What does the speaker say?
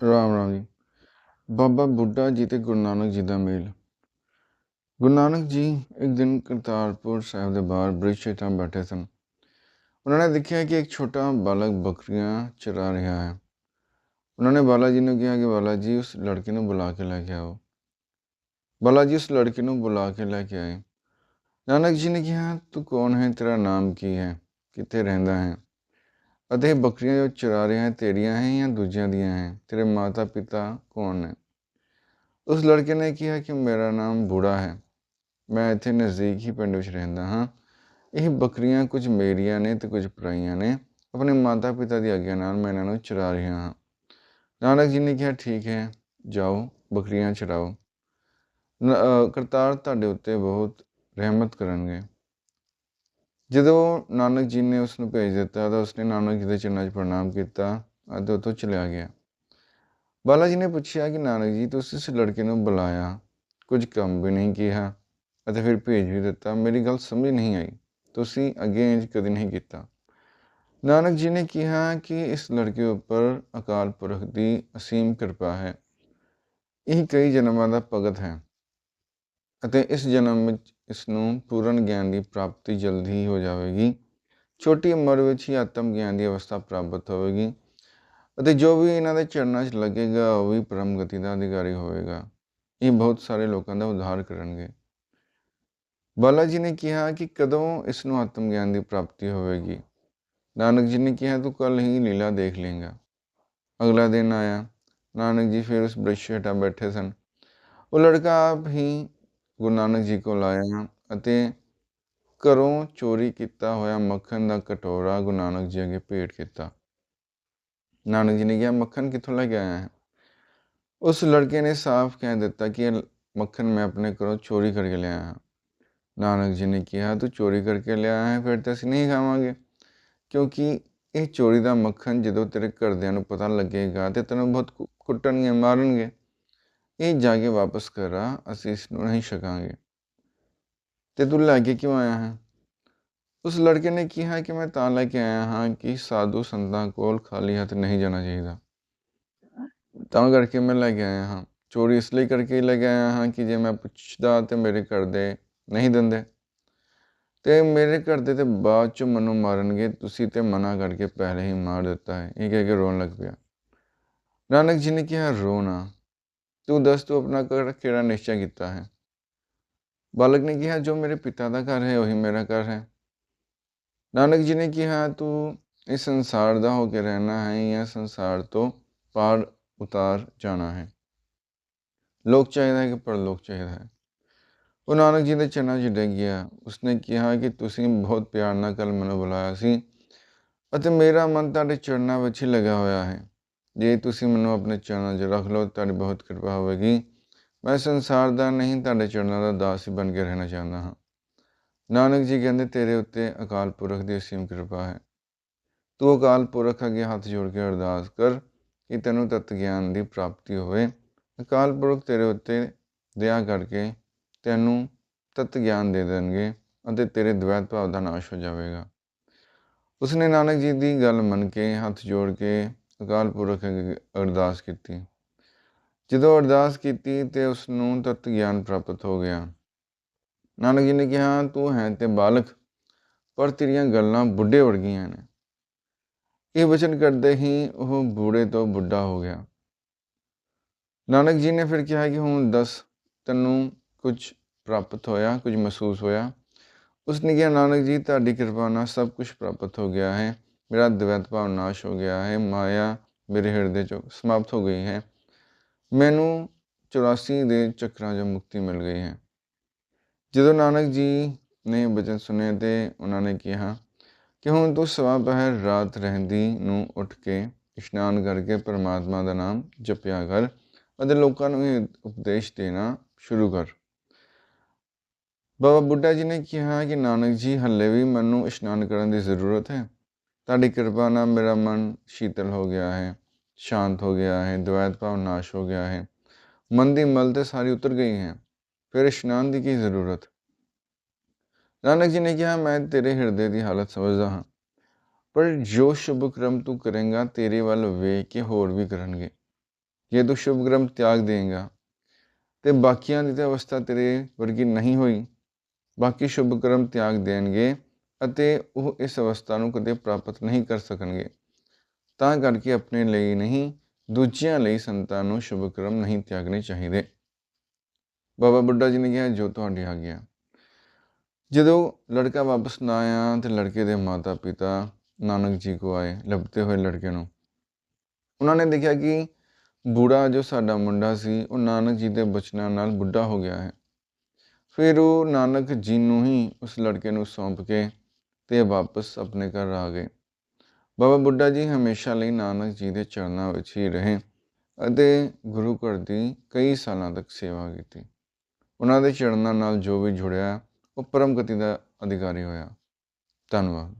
ਰਾਮ ਰਾਮ ਜੀ ਬਾਬਾ ਬੁੱਢਾ ਜੀ ਤੇ ਗੁਰੂ ਨਾਨਕ ਜੀ ਦਾ ਮੇਲ ਗੁਰੂ ਨਾਨਕ ਜੀ ਇੱਕ ਦਿਨ ਕਰਤਾਰਪੁਰ ਸਾਹਿਬ ਦੇ ਬਾਹਰ ਬ੍ਰਿਜ ਹੇਠਾਂ ਬੈਠੇ ਸਨ ਉਹਨਾਂ ਨੇ ਦੇਖਿਆ ਕਿ ਇੱਕ ਛੋਟਾ ਬਾਲਕ ਬੱਕਰੀਆਂ ਚਰਾ ਰਿਹਾ ਹੈ ਉਹਨਾਂ ਨੇ ਬਾਲਾ ਜੀ ਨੂੰ ਕਿਹਾ ਕਿ ਬਾਲਾ ਜੀ ਉਸ ਲੜਕੇ ਨੂੰ ਬੁਲਾ ਕੇ ਲੈ ਕੇ ਆਓ ਬਾਲਾ ਜੀ ਉਸ ਲੜਕੇ ਨੂੰ ਬੁਲਾ ਕੇ ਲੈ ਕੇ ਆਏ ਨਾਨਕ ਜੀ ਨੇ ਕਿਹਾ ਤੂੰ ਕੌਣ ਹੈ ਤੇਰਾ ਨਾਮ ਕੀ ਹੈ ਕਿੱਥੇ ਰਹਿੰਦਾ ਹੈ ਅਤੇ ਇਹ ਬੱਕਰੀਆਂ ਜੋ ਚਰਾ ਰਿਹਾ ਹੈ ਤੇਰੀਆਂ ਹੈ ਜਾਂ ਦੂਜਿਆਂ ਦੀਆਂ ਹੈ, ਤੇਰੇ ਮਾਤਾ ਪਿਤਾ ਕੌਣ ਨੇ ਉਸ ਲੜਕੇ ਨੇ ਕਿਹਾ ਕਿ ਮੇਰਾ ਨਾਮ ਬੂੜਾ ਹੈ। ਮੈਂ ਇੱਥੇ ਨਜ਼ਦੀਕ ਹੀ ਪਿੰਡ ਵਿੱਚ ਰਹਿੰਦਾ ਹਾਂ। ਇਹ ਬੱਕਰੀਆਂ ਕੁਝ ਮੇਰੀਆਂ ਨੇ ਤੇ ਕੁਝ ਪਰਾਈਆਂ ਨੇ। ਆਪਣੇ ਮਾਤਾ ਪਿਤਾ ਦੀ ਆਗਿਆ ਨਾਲ ਮੈਂ ਇਹਨਾਂ ਨੂੰ ਚਰਾ ਰਿਹਾ ਹਾਂ। ਨਾਨਕ ਜੀ ਨੇ ਕਿਹਾ, ਠੀਕ ਹੈ, ਜਾਓ, ਬੱਕਰੀਆਂ ਚਰਾਓ। ਕਰਤਾਰ ਤੁਹਾਡੇ ਉੱਤੇ ਬਹੁਤ ਰਹਿਮਤ ਕਰਨਗੇ। ਜਦੋਂ ਨਾਨਕ ਜੀ ਨੇ ਉਸ ਨੂੰ ਭੇਜ ਦਿੱਤਾ ਤਾਂ ਉਸਨੇ ਨਾਨਕ ਜੀ ਦੇ ਚਰਨਾਂ 'ਚ ਪ੍ਰਣਾਮ ਕੀਤਾ ਅਤੇ ਉੱਥੋਂ ਚਲਿਆ ਗਿਆ। ਬਾਲਾ ਜੀ ਨੇ ਪੁੱਛਿਆ ਕਿ ਨਾਨਕ ਜੀ, ਤੁਸੀਂ ਇਸ ਲੜਕੇ ਨੂੰ ਬੁਲਾਇਆ? ਕੁਝ ਕੰਮ ਵੀ ਨਹੀਂ ਕਿਹਾ ਅਤੇ ਫਿਰ ਭੇਜ ਵੀ ਦਿੱਤਾ। ਮੇਰੀ ਗੱਲ ਸਮਝ ਨਹੀਂ ਆਈ। ਤੁਸੀਂ ਅੱਗੇ ਇੰਜ ਕਦੇ ਨਹੀਂ ਕੀਤਾ। ਨਾਨਕ ਜੀ ਨੇ ਕਿਹਾ ਕਿ ਇਸ ਲੜਕੇ ਉੱਪਰ ਅਕਾਲ ਪੁਰਖ ਦੀ ਅਸੀਮ ਕਿਰਪਾ ਹੈ। ਇਹ ਕਈ ਜਨਮਾਂ ਦਾ ਭਗਤ ਹੈ ਅਤੇ ਇਸ ਜਨਮ ਵਿੱਚ ਇਸ ਨੂੰ ਪੂਰਨ ਗਿਆਨ ਦੀ ਪ੍ਰਾਪਤੀ ਜਲਦੀ ਹੀ ਹੋ ਜਾਵੇਗੀ। ਛੋਟੀ ਉਮਰ ਵਿੱਚ ਹੀ ਆਤਮ ਗਿਆਨ ਦੀ ਅਵਸਥਾ ਪ੍ਰਾਪਤ ਹੋਵੇਗੀ ਅਤੇ ਜੋ ਵੀ ਇਹਨਾਂ ਦੇ ਚਰਨਾਂ 'ਚ ਲੱਗੇਗਾ, ਉਹ ਵੀ ਪਰਮ ਗਤੀ ਦਾ ਅਧਿਕਾਰੀ ਹੋਵੇਗਾ। ਇਹ ਬਹੁਤ ਸਾਰੇ ਲੋਕਾਂ ਦਾ ਉଦ୍ਧਾਰ ਕਰਨਗੇ। ਬਾਲਾ ਜੀ ਨੇ ਕਿਹਾ ਕਿ ਕਦੋਂ ਇਸ ਨੂੰ ਆਤਮ ਗਿਆਨ ਦੀ ਪ੍ਰਾਪਤੀ ਹੋਵੇਗੀ। ਨਾਨਕ ਜੀ ਨੇ ਕਿਹਾ, ਤੂੰ ਕੱਲ ਹੀ ਲੀਲਾ ਦੇਖ ਲੇਗਾ। ਅਗਲਾ ਦਿਨ ਆਇਆ। ਨਾਨਕ ਜੀ ਫਿਰ ਉਸ ਬ੍ਰਿਸ਼ ਹੇਠਾਂ ਬੈਠੇ ਸਨ। ਉਹ ਲੜਕਾ ਆਪ ਹੀ ਗੁਰੂ ਨਾਨਕ ਜੀ ਕੋਲ ਆਇਆ ਅਤੇ ਘਰੋਂ ਚੋਰੀ ਕੀਤਾ ਹੋਇਆ ਮੱਖਣ ਦਾ ਕਟੋਰਾ ਗੁਰੂ ਨਾਨਕ ਜੀ ਅੱਗੇ ਭੇਟ ਕੀਤਾ। ਨਾਨਕ ਜੀ ਨੇ ਕਿਹਾ, ਮੱਖਣ ਕਿੱਥੋਂ ਲੈ ਕੇ ਆਇਆ ਹੈ? ਉਸ ਲੜਕੇ ਨੇ ਸਾਫ਼ ਕਹਿ ਦਿੱਤਾ ਕਿ ਇਹ ਮੱਖਣ ਮੈਂ ਆਪਣੇ ਘਰੋਂ ਚੋਰੀ ਕਰਕੇ ਲਿਆਇਆ ਹਾਂ। ਨਾਨਕ ਜੀ ਨੇ ਕਿਹਾ, ਤੂੰ ਚੋਰੀ ਕਰਕੇ ਲਿਆਇਆ ਹੈ, ਫਿਰ ਤਾਂ ਅਸੀਂ ਨਹੀਂ ਖਾਵਾਂਗੇ। ਕਿਉਂਕਿ ਇਹ ਚੋਰੀ ਦਾ ਮੱਖਣ ਜਦੋਂ ਤੇਰੇ ਘਰਦਿਆਂ ਨੂੰ ਪਤਾ ਲੱਗੇਗਾ ਤੇ ਤੈਨੂੰ ਬਹੁਤ ਕੁ- ਕੁੱਟਣਗੇ, ਮਾਰਨਗੇ। ਇਹ ਜਾ ਕੇ ਵਾਪਸ ਕਰਾ ਅਸੀਂ ਇਸ ਨੂੰ ਨਹੀਂ ਛਕਾਂਗੇ। ਤੇ ਤੂੰ ਲੈ ਕੇ ਕਿਉਂ ਆਇਆ ਹੈ? ਉਸ ਲੜਕੇ ਨੇ ਕਿਹਾ ਕਿ ਮੈਂ ਤਾਂ ਲੈ ਕੇ ਆਇਆ ਹਾਂ ਕਿ ਸਾਧੂ ਸੰਤਾਂ ਕੋਲ ਖਾਲੀ ਹੱਥ ਨਹੀਂ ਜਾਣਾ ਚਾਹੀਦਾ। ਤਾਂ ਕਰਕੇ ਮੈਂ ਲੈ ਕੇ ਆਇਆ ਹਾਂ। ਚੋਰੀ ਇਸ ਲਈ ਕਰਕੇ ਲੈ ਕੇ ਆਇਆ ਹਾਂ ਕਿ ਜੇ ਮੈਂ ਪੁੱਛਦਾ ਤੇ ਮੇਰੇ ਘਰ ਦੇ ਨਹੀਂ ਦਿੰਦੇ। ਤੇ ਮੇਰੇ ਘਰ ਦੇ ਤੇ ਬਾਅਦ ਚ ਮੈਨੂੰ ਮਾਰਨਗੇ, ਤੁਸੀਂ ਤੇ ਮਨਾ ਕਰਕੇ ਪਹਿਲੇ ਹੀ ਮਾਰ ਦਿੱਤਾ ਹੈ। ਇਹ ਕਹਿ ਕੇ ਰੋਣ ਲੱਗ ਪਿਆ। ਨਾਨਕ ਜੀ ਨੇ ਕਿਹਾ, ਰੋ ਨਾ। ਤੂੰ ਦੱਸ, ਤੂੰ ਆਪਣਾ ਘਰ ਕਿਹੜਾ ਨਿਸ਼ਚੈ ਕੀਤਾ ਹੈ? ਬਾਲਕ ਨੇ ਕਿਹਾ, ਜੋ ਮੇਰੇ ਪਿਤਾ ਦਾ ਘਰ ਹੈ, ਉਹੀ ਮੇਰਾ ਘਰ ਹੈ। ਨਾਨਕ ਜੀ ਨੇ ਕਿਹਾ, ਤੂੰ ਇਸ ਸੰਸਾਰ ਦਾ ਹੋ ਕੇ ਰਹਿਣਾ ਹੈ, ਜਾਂ ਸੰਸਾਰ ਤੋਂ ਪਾਰ ਉਤਾਰ ਜਾਣਾ ਹੈ। ਲੋਕ ਚਾਹੀਦਾ ਹੈ ਕਿ ਪਰਲੋਕ ਚਾਹੀਦਾ ਹੈ। ਉਹ ਨਾਨਕ ਜੀ ਦੇ ਚਰਨਾਂ 'ਚ ਡਿੱਗ ਗਿਆ। ਉਸਨੇ ਕਿਹਾ ਕਿ ਤੁਸੀਂ ਬਹੁਤ ਪਿਆਰ ਨਾਲ ਕੱਲ ਮੈਨੂੰ ਬੁਲਾਇਆ ਸੀ, ਅਤੇ ਮੇਰਾ ਮਨ ਤੁਹਾਡੇ ਚਰਨਾਂ ਵਿੱਚ ਹੀ ਲੱਗਾ ਹੋਇਆ ਹੈ। ਜੇ ਤੁਸੀਂ ਮੈਨੂੰ ਆਪਣੇ ਚਰਨਾਂ 'ਚ ਰੱਖ ਲਓ, ਤੁਹਾਡੀ ਬਹੁਤ ਕਿਰਪਾ ਹੋਵੇਗੀ। ਮੈਂ ਸੰਸਾਰ ਦਾ ਨਹੀਂ, ਤੁਹਾਡੇ ਚਰਨਾਂ ਦਾ ਦਾਸ ਹੀ ਬਣ ਕੇ ਰਹਿਣਾ ਚਾਹੁੰਦਾ ਹਾਂ। ਨਾਨਕ ਜੀ ਕਹਿੰਦੇ, ਤੇਰੇ ਉੱਤੇ ਅਕਾਲ ਪੁਰਖ ਦੀ ਅਸੀਮ ਕਿਰਪਾ ਹੈ। ਤੂੰ ਅਕਾਲ ਪੁਰਖ ਅੱਗੇ ਹੱਥ ਜੋੜ ਕੇ ਅਰਦਾਸ ਕਰ ਕਿ ਤੈਨੂੰ ਤਤ ਗਿਆਨ ਦੀ ਪ੍ਰਾਪਤੀ ਹੋਵੇ। ਅਕਾਲ ਪੁਰਖ ਤੇਰੇ ਉੱਤੇ ਦਇਆ ਕਰਕੇ ਤੈਨੂੰ ਤਤ ਗਿਆਨ ਦੇ ਦੇਣਗੇ ਅਤੇ ਤੇਰੇ ਦ્વੈਤ ਭਾਵ ਦਾ ਨਾਸ਼ ਹੋ ਜਾਵੇਗਾ। ਉਸਨੇ ਨਾਨਕ ਜੀ ਦੀ ਗੱਲ ਮੰਨ ਕੇ ਹੱਥ ਜੋੜ ਕੇ ਅਕਾਲ ਪੁਰਖ ਅਰਦਾਸ ਕੀਤੀ। ਜਦੋਂ ਅਰਦਾਸ ਕੀਤੀ ਤੇ ਉਸ ਨੂੰ ਤਤ ਗਿਆਨ ਪ੍ਰਾਪਤ ਹੋ ਗਿਆ। ਨਾਨਕ ਜੀ ਨੇ ਕਿਹਾ, ਤੂੰ ਹੈ ਤੇ ਬਾਲਕ, ਪਰ ਤੇਰੀਆਂ ਗੱਲਾਂ ਬੁੱਢੇ ਵਰਗੀਆਂ ਨੇ। ਇਹ ਵਚਨ ਕਰਦੇ ਹੀ ਉਹ ਬੂੜੇ ਤੋਂ ਬੁੱਢਾ ਹੋ ਗਿਆ। ਨਾਨਕ ਜੀ ਨੇ ਫਿਰ ਕਿਹਾ ਕਿ ਹੁਣ ਦੱਸ, ਤੈਨੂੰ ਕੁਝ ਪ੍ਰਾਪਤ ਹੋਇਆ, ਕੁਝ ਮਹਿਸੂਸ ਹੋਇਆ? ਉਸਨੇ ਕਿਹਾ, ਨਾਨਕ ਜੀ, ਤੁਹਾਡੀ ਕਿਰਪਾ ਨਾਲ ਸਭ ਕੁਝ ਪ੍ਰਾਪਤ ਹੋ ਗਿਆ ਹੈ। ਮੇਰਾ ਦਵੈਤ ਭਾਵ ਨਾਸ਼ ਹੋ ਗਿਆ ਹੈ, ਮਾਇਆ ਮੇਰੇ ਹਿਰਦੇ ਚੋਂ ਸਮਾਪਤ ਹੋ ਗਈ ਹੈ। ਮੈਨੂੰ 84 ਦੇ ਚੱਕਰਾਂ 'ਚੋਂ ਮੁਕਤੀ ਮਿਲ ਗਈ ਹੈ। ਜਦੋਂ ਨਾਨਕ ਜੀ ਨੇ ਬਚਨ ਸੁਨੇ ਤੇ ਉਹਨਾਂ ਨੇ ਕਿਹਾ ਕਿ ਹੁਣ ਤੂੰ ਸਵਾ ਪਹਿਰ ਰਾਤ ਰਹਿੰਦੀ ਨੂੰ ਉੱਠ ਕੇ ਇਸ਼ਨਾਨ ਕਰਕੇ ਪਰਮਾਤਮਾ ਦਾ ਨਾਮ ਜਪਿਆ ਕਰ ਅਤੇ ਲੋਕਾਂ ਨੂੰ ਇਹ ਉਪਦੇਸ਼ ਦੇਣਾ ਸ਼ੁਰੂ ਕਰ। ਬਾਬਾ ਬੁੱਢਾ ਜੀ ਨੇ ਕਿਹਾ ਕਿ ਨਾਨਕ ਜੀ, ਹੱਲੇ ਵੀ ਮੈਨੂੰ ਇਸ਼ਨਾਨ ਕਰਨ ਦੀ ਜ਼ਰੂਰਤ ਹੈ। ਤੁਹਾਡੀ ਕਿਰਪਾ ਨਾਲ ਮੇਰਾ ਮਨ ਸ਼ੀਤਲ ਹੋ ਗਿਆ ਹੈ, ਸ਼ਾਂਤ ਹੋ ਗਿਆ ਹੈ ਦ્વੈਤ ਭਾਵ ਨਾਸ਼ ਹੋ ਗਿਆ ਹੈ। ਮਨ ਦੀ ਮਲ ਤੇ ਸਾਰੀ ਉਤਰ ਗਈ ਹੈ, ਫਿਰ ਇਸ਼ਨਾਨ ਦੀ ਕੀ ਜ਼ਰੂਰਤ? ਨਾਨਕ ਜੀ ਨੇ ਕਿਹਾ, ਮੈਂ ਤੇਰੇ ਹਿਰਦੇ ਦੀ ਹਾਲਤ ਸਮਝਦਾ ਹਾਂ, ਪਰ ਜੋ ਸ਼ੁਭ ਕਰਮ ਤੂੰ ਕਰੇਂਗਾ, ਤੇਰੇ ਵੱਲ ਵੇਖ ਕੇ ਹੋਰ ਵੀ ਕਰਨਗੇ। ਜੇ ਤੂੰ ਸ਼ੁਭ ਕਰਮ ਤਿਆਗ ਦੇਂਗਾ, ਤੇ ਬਾਕੀਆਂ ਦੀ ਤਾਂ ਅਵਸਥਾ ਤੇਰੇ ਵਰਗੀ ਨਹੀਂ ਹੋਈ। ਬਾਕੀ ਸ਼ੁਭ ਕਰਮ ਤਿਆਗ ਦੇਣਗੇ ਅਤੇ ਉਹ ਇਸ ਅਵਸਥਾ ਨੂੰ ਕਦੇ ਪ੍ਰਾਪਤ ਨਹੀਂ ਕਰ ਸਕਣਗੇ। ਤਾਂ ਕਰਕੇ ਆਪਣੇ ਲਈ ਨਹੀਂ, ਦੂਜਿਆਂ ਲਈ ਸੰਤਾਂ ਨੂੰ ਸ਼ੁਭਕਰਮ ਨਹੀਂ ਤਿਆਗਣੇ ਚਾਹੀਦੇ। ਬਾਬਾ ਬੁੱਢਾ ਜੀ ਨੇ ਕਿਹਾ, ਜੋ ਤੁਹਾਡੀ ਆਗਿਆ। ਜਦੋਂ ਲੜਕਾ ਵਾਪਸ ਨਾ ਆਇਆ ਤੇ ਲੜਕੇ ਦੇ ਮਾਤਾ ਪਿਤਾ ਨਾਨਕ ਜੀ ਕੋ ਆਏ ਲੱਭਦੇ ਹੋਏ ਲੜਕੇ ਨੂੰ। ਉਹਨਾਂ ਨੇ ਦੇਖਿਆ ਕਿ ਬੂੜਾ ਜੋ ਸਾਡਾ ਮੁੰਡਾ ਸੀ, ਉਹ ਨਾਨਕ ਜੀ ਦੇ ਬਚਨਾਂ ਨਾਲ ਬੁੱਢਾ ਹੋ ਗਿਆ ਹੈ। ਫਿਰ ਉਹ ਨਾਨਕ ਜੀ ਨੂੰ ਹੀ ਉਸ ਲੜਕੇ ਨੂੰ ਸੌਂਪ ਕੇ ਤੇ ਵਾਪਸ ਆਪਣੇ ਘਰ ਆ ਗਏ। ਬਾਬਾ ਬੁੱਢਾ ਜੀ ਹਮੇਸ਼ਾ ਲਈ ਨਾਨਕ ਜੀ ਦੇ ਚਰਨਾਂ ਵਿੱਚ ਹੀ ਰਹੇ ਅਤੇ ਗੁਰੂ ਘਰ ਦੀ ਕਈ ਸਾਲਾਂ ਤੱਕ ਸੇਵਾ ਕੀਤੀ। ਉਹਨਾਂ ਦੇ ਚਰਨਾਂ ਨਾਲ ਜੋ ਵੀ ਜੁੜਿਆ, ਉਹ ਪਰਮ ਗਤੀ ਦਾ ਅਧਿਕਾਰੀ ਹੋਇਆ। ਧੰਨਵਾਦ।